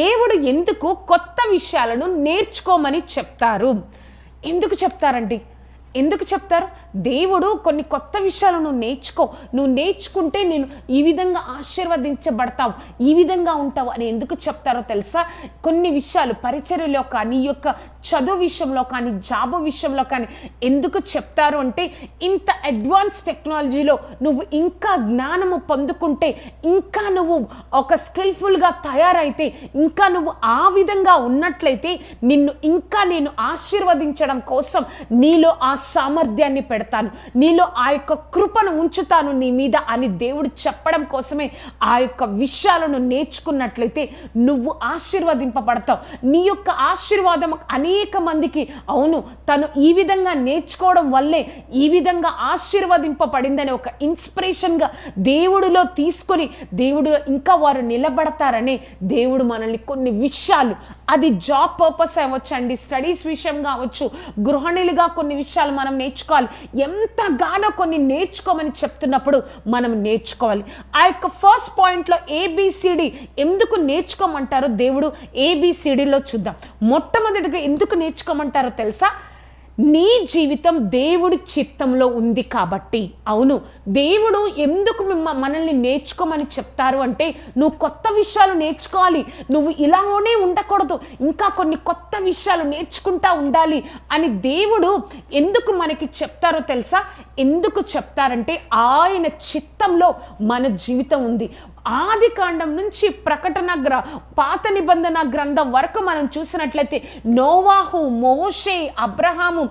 దేవుడు ఎందుకు కొత్త విషయాలను నేర్చుకోమని చెప్తారు? ఎందుకు చెప్తారండి? ఎందుకు చెప్తారు? దేవుడు కొన్ని కొత్త విషయాలు నువ్వు నేర్చుకో. నువ్వు నేర్చుకుంటే నేను ఈ విధంగా ఆశీర్వదించబడతావు ఈ విధంగా ఉంటావు అని ఎందుకు చెప్తారో తెలుసా? కొన్ని విషయాలు పరిచర్యలో కానీ ఈ యొక్క చదువు విషయంలో కానీ జాబ్ విషయంలో కానీ ఎందుకు చెప్తారు అంటే ఇంత అడ్వాన్స్ టెక్నాలజీలో నువ్వు ఇంకా జ్ఞానము పొందుకుంటే ఇంకా నువ్వు ఒక స్కిల్ఫుల్గా తయారైతే ఇంకా నువ్వు ఆ విధంగా ఉన్నట్లయితే నిన్ను ఇంకా నేను ఆశీర్వదించడం కోసం నీలో ఆ సామర్థ్యాన్ని పెడతాను. నీలో ఆ యొక్క కృపను ఉంచుతాను నీ మీద అని దేవుడు చెప్పడం కోసమే ఆ యొక్క విషయాలను నేర్చుకున్నట్లయితే నువ్వు ఆశీర్వదింపబడతావు. నీ యొక్క ఆశీర్వాదం అనేక మందికి అవును తను ఈ విధంగా నేర్చుకోవడం వల్లే ఈ విధంగా ఆశీర్వదింపబడిందని ఒక ఇన్స్పిరేషన్గా దేవుడిలో తీసుకొని దేవుడిలో ఇంకా వారు నిలబడతారని దేవుడు మనల్ని కొన్ని విషయాలు అది జాబ్ పర్పస్ అవ్వచ్చు అండి స్టడీస్ విషయం కావచ్చు గృహిణులుగా కొన్ని విషయాలు మనం నేర్చుకోవాలి. ఎంతగానో కొన్ని నేర్చుకోమని చెప్తున్నప్పుడు మనం నేర్చుకోవాలి. ఆ యొక్క ఫస్ట్ పాయింట్లో ఏబిసిడి ఎందుకు నేర్చుకోమంటారో దేవుడు ఏబిసిడిలో చూద్దాం. మొట్టమొదటిగా ఎందుకు నేర్చుకోమంటారో తెలుసా? నీ జీవితం దేవుడి చిత్తంలో ఉంది కాబట్టి. అవును దేవుడు ఎందుకు మిమ్మ మనల్ని నేర్చుకోమని చెప్తారు అంటే నువ్వు కొత్త విషయాలు నేర్చుకోవాలి. నువ్వు ఇలానే ఉండకూడదు. ఇంకా కొన్ని కొత్త విషయాలు నేర్చుకుంటా ఉండాలి అని దేవుడు ఎందుకు మనకి చెప్తారో తెలుసా? ఎందుకు చెప్తారంటే ఆయన మొత్తంలో మన జీవితం ఉంది. ఆది కాండం నుంచి ప్రకటన గ్ర పాత నిబంధన గ్రంథం వరకు మనం చూసినట్లయితే నోవాహు మోషే అబ్రహాము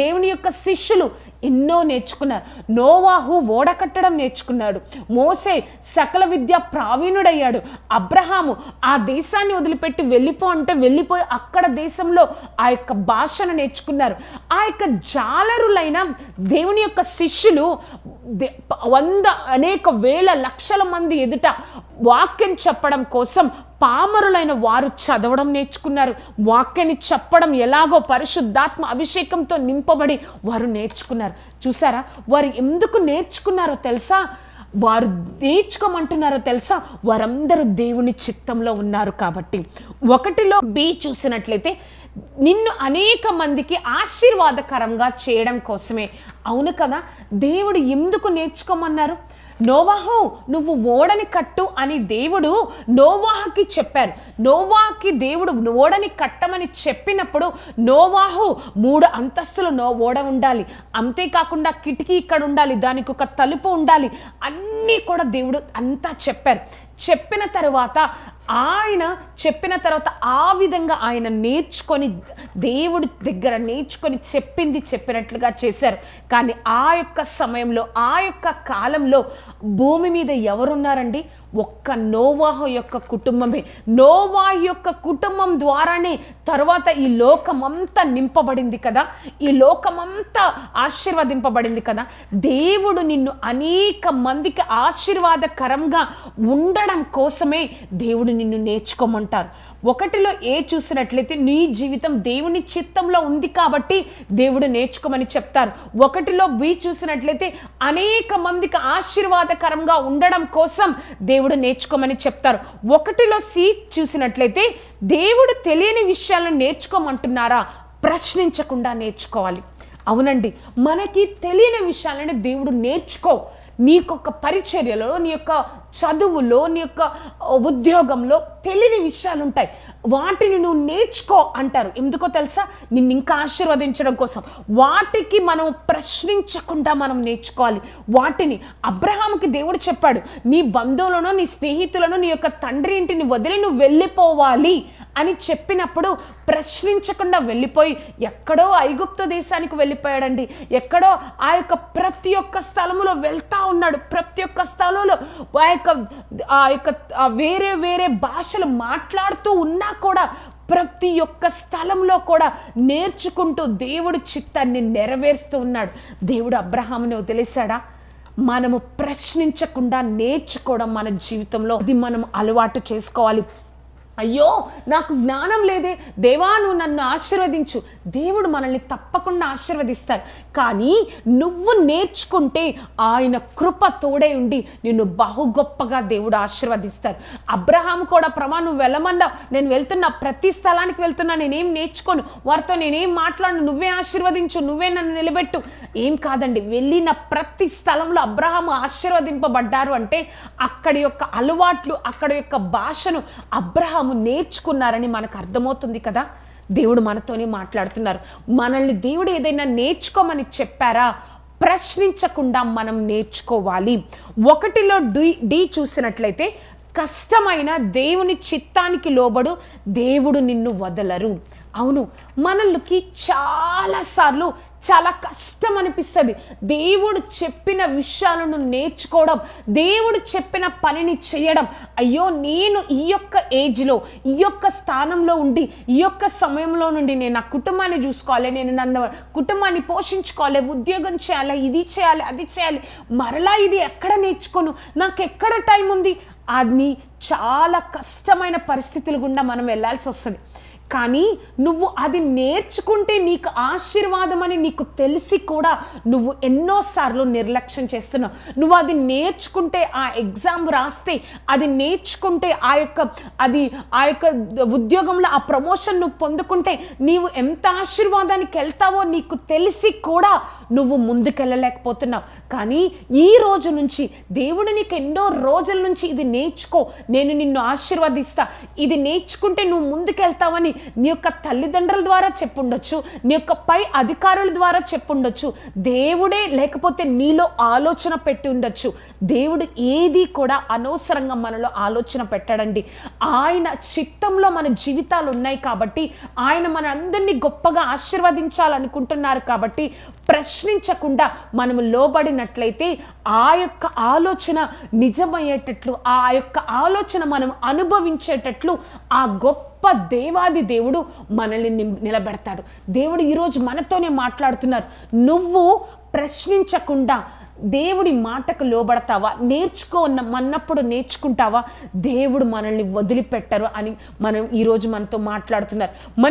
దేవుని యొక్క శిష్యులు ఎన్నో నేర్చుకున్నారు. నోవాహు ఓడ కట్టడం నేర్చుకున్నాడు. మోసే సకల విద్య ప్రావీణుడయ్యాడు. అబ్రహాము ఆ దేశాన్ని వదిలిపెట్టి వెళ్ళిపో అంటే వెళ్ళిపోయి అక్కడ దేశంలో ఆ యొక్క భాషను నేర్చుకున్నారు. ఆ యొక్క జాలరులైన దేవుని యొక్క శిష్యులు దే- వంద అనేక వేల లక్షల మంది ఎదుట వాక్యం చెప్పడం కోసం పామరులైన వారు చదవడం నేర్చుకున్నారు. వాక్యాన్ని చెప్పడం ఎలాగో పరిశుద్ధాత్మ అభిషేకంతో నింపబడి వారు నేర్చుకున్నారు. చూసారా? వారు ఎందుకు నేర్చుకున్నారో తెలుసా? వారు నేర్చుకోమంటున్నారో తెలుసా? వారందరూ దేవుని చిత్తంలో ఉన్నారు కాబట్టి. ఒకటిలో బి చూసినట్లయితే నిన్ను అనేక మందికి ఆశీర్వాదకరంగా చేయడం కోసమే. అవును కదా? దేవుడు ఎందుకు నేర్చుకోమన్నారు? నోవాహు నువ్వు ఓడని కట్టు అని దేవుడు నోవాహుకి చెప్పారు. నోవాహకి దేవుడు ఓడని కట్టమని చెప్పినప్పుడు నోవాహు మూడు అంతస్తులు నో ఓడ ఉండాలి. అంతేకాకుండా కిటికీ ఇక్కడ ఉండాలి దానికి ఒక తలుపు ఉండాలి అన్నీ కూడా దేవుడు అంతా చెప్పారు. చెప్పిన తర్వాత ఆయన చెప్పిన తర్వాత ఆ విధంగా ఆయన నేర్చుకొని దేవుడి దగ్గర నేర్చుకొని చెప్పింది చెప్పినట్లుగా చేశారు. కానీ ఆ యొక్క సమయంలో ఆ యొక్క కాలంలో భూమి మీద ఎవరున్నారండి? ఒక్క నోవాహు యొక్క కుటుంబమే. నోవాహ యొక్క కుటుంబం ద్వారానే తర్వాత ఈ లోకమంతా నింపబడింది కదా? ఈ లోకమంతా ఆశీర్వదింపబడింది కదా? దేవుడు నిన్ను అనేక మందికి ఆశీర్వాదకరంగా ఉండడం కోసమే దేవుడు నిన్ను నేర్చుకోమంటారు. ఒకటిలో ఏ చూసినట్లయితే నీ జీవితం దేవుని చిత్తంలో ఉంది కాబట్టి దేవుడు నేర్చుకోమని చెప్తారు. ఒకటిలో బి చూసినట్లయితే అనేక మందికి ఆశీర్వాదకరంగా ఉండడం కోసం దేవుడు నేర్చుకోమని చెప్తారు. ఒకటిలో సి చూసినట్లయితే దేవుడు తెలియని విషయాలను నేర్చుకోమంటున్నారా? ప్రశ్నించకుండా నేర్చుకోవాలి. అవునండి. మనకి తెలియని విషయాలని దేవుడు నేర్చుకో. నీకొక పరిచర్యలో నీ యొక్క చదువులో నీ యొక్క ఉద్యోగంలో తెలియని విషయాలు ఉంటాయి వాటిని నువ్వు నేర్చుకో అంటారు. ఎందుకో తెలుసా? నిన్ను ఇంకా ఆశీర్వదించడం కోసం. వాటికి మనం ప్రశ్నించకుండా మనం నేర్చుకోవాలి. వాటిని అబ్రహాంకి దేవుడు చెప్పాడు. నీ బంధువులను నీ స్నేహితులను నీ యొక్క తండ్రి ఇంటిని వదిలి నువ్వు వెళ్ళిపోవాలి. అని చెప్పినప్పుడు ప్రశ్నించకుండా వెళ్ళిపోయి ఎక్కడో ఐగుప్తు దేశానికి వెళ్ళిపోయాడండి. ఎక్కడో ఆ యొక్క ప్రతి ఒక్క స్థలములో వెళ్తా ఉన్నాడు. ప్రతి ఒక్క స్థలంలో ఆ యొక్క ఆ యొక్క వేరే వేరే భాషలు మాట్లాడుతూ ఉన్నా కూడా ప్రతి ఒక్క స్థలంలో కూడా నేర్చుకుంటూ దేవుడి చిత్తాన్ని నెరవేరుస్తూ ఉన్నాడు. దేవుడు అబ్రహాముని వదిలేశాడా? మనము ప్రశ్నించకుండా నేర్చుకోవడం మన జీవితంలో. ఇది మనం అలవాటు చేసుకోవాలి. అయ్యో నాకు జ్ఞానం లేదే. దేవా నువ్వు నన్ను ఆశీర్వదించు. దేవుడు మనల్ని తప్పకుండా ఆశీర్వదిస్తాడు. కానీ నువ్వు నేర్చుకుంటే ఆయన కృప తోడే ఉండి నిన్ను బహు గొప్పగా దేవుడు ఆశీర్వదిస్తాడు. అబ్రహాం కూడా ప్రమా నువ్వు వెళ్ళమన్నావు నేను వెళ్తున్నా. ప్రతి స్థలానికి వెళ్తున్నా. నేనేం నేర్చుకోను? వారితో నేనేం మాట్లాడను? నువ్వే ఆశీర్వదించు. నువ్వే నన్ను నిలబెట్టు. ఏం కాదండి. వెళ్ళిన ప్రతి స్థలంలో అబ్రహాం ఆశీర్వదింపబడ్డారు అంటే అక్కడి యొక్క అలవాట్లు అక్కడి యొక్క భాషను అబ్రహాము నేర్చుకున్నారని మనకు అర్థమవుతుంది కదా? దేవుడు మనతోనే మాట్లాడుతున్నారు. మనల్ని దేవుడు ఏదైనా నేర్చుకోమని చెప్పారా? ప్రశ్నించకుండా మనం నేర్చుకోవాలి. ఒకటిలో డి డి చూసినట్లయితే కష్టమైన దేవుని చిత్తానికి లోబడు దేవుడు నిన్ను వదలరు. అవును మనల్కి చాలాసార్లు చాలా కష్టం అనిపిస్తుంది. దేవుడు చెప్పిన విషయాలను నేర్చుకోవడం దేవుడు చెప్పిన పనిని చేయడం. అయ్యో నేను ఈ యొక్క ఏజ్లో ఈ యొక్క స్థానంలో ఉండి ఈ యొక్క సమయంలో నుండి నేను నా కుటుంబాన్ని చూసుకోవాలి నేను నన్ను కుటుంబాన్ని పోషించుకోవాలి ఉద్యోగం చేయాలి ఇది చేయాలి అది చేయాలి. మరలా ఇది ఎక్కడ నేర్చుకోను? నాకు ఎక్కడ టైం ఉంది? అని చాలా కష్టమైన పరిస్థితులు గుండా మనం వెళ్ళాల్సి వస్తుంది. కానీ నువ్వు అది నేర్చుకుంటే నీకు ఆశీర్వాదం అని నీకు తెలిసి కూడా నువ్వు ఎన్నోసార్లు నిర్లక్ష్యం చేస్తున్నావు. నువ్వు అది నేర్చుకుంటే ఆ ఎగ్జామ్ రాస్తే అది నేర్చుకుంటే ఆ యొక్క అది ఆ యొక్క ఉద్యోగంలో ఆ ప్రమోషన్ నువ్వు పొందుకుంటే నీవు ఎంత ఆశీర్వాదానికి వెళ్తావో నీకు తెలిసి కూడా నువ్వు ముందుకెళ్ళలేకపోతున్నావు. కానీ ఈ రోజు నుంచి దేవుడు నీకు ఎన్నో రోజుల నుంచి ఇది నేర్చుకో. నేను నిన్ను ఆశీర్వదిస్తా. ఇది నేర్చుకుంటే నువ్వు ముందుకెళ్తావని నీ యొక్క తల్లిదండ్రుల ద్వారా చెప్పుండొచ్చు. నీ యొక్క పై అధికారుల ద్వారా చెప్పుండొచ్చు. దేవుడే లేకపోతే నీలో ఆలోచన పెట్టి ఉండొచ్చు. దేవుడు ఏది కూడా అనవసరంగా మనలో ఆలోచన పెట్టడండి. ఆయన చిత్తంలో మన జీవితాలు ఉన్నాయి కాబట్టి ఆయన మన అందరినీ గొప్పగా ఆశీర్వదించాలనుకుంటున్నారు కాబట్టి ప్రశ్న ప్రశ్నించకుండా మనము లోబడినట్లయితే ఆ యొక్క ఆలోచన నిజమయ్యేటట్లు ఆ యొక్క ఆలోచన మనం అనుభవించేటట్లు ఆ గొప్ప దేవాది దేవుడు మనల్ని నిలబెడతాడు. దేవుడు ఈరోజు మనతోనే మాట్లాడుతున్నారు. నువ్వు ప్రశ్నించకుండా దేవుడి మాటకు లోబడతావా? నేర్చుకో మన్నప్పుడు నేర్చుకుంటావా? దేవుడు మనల్ని వదిలిపెట్టరు అని మనం ఈరోజు మనతో మాట్లాడుతున్నారు. మన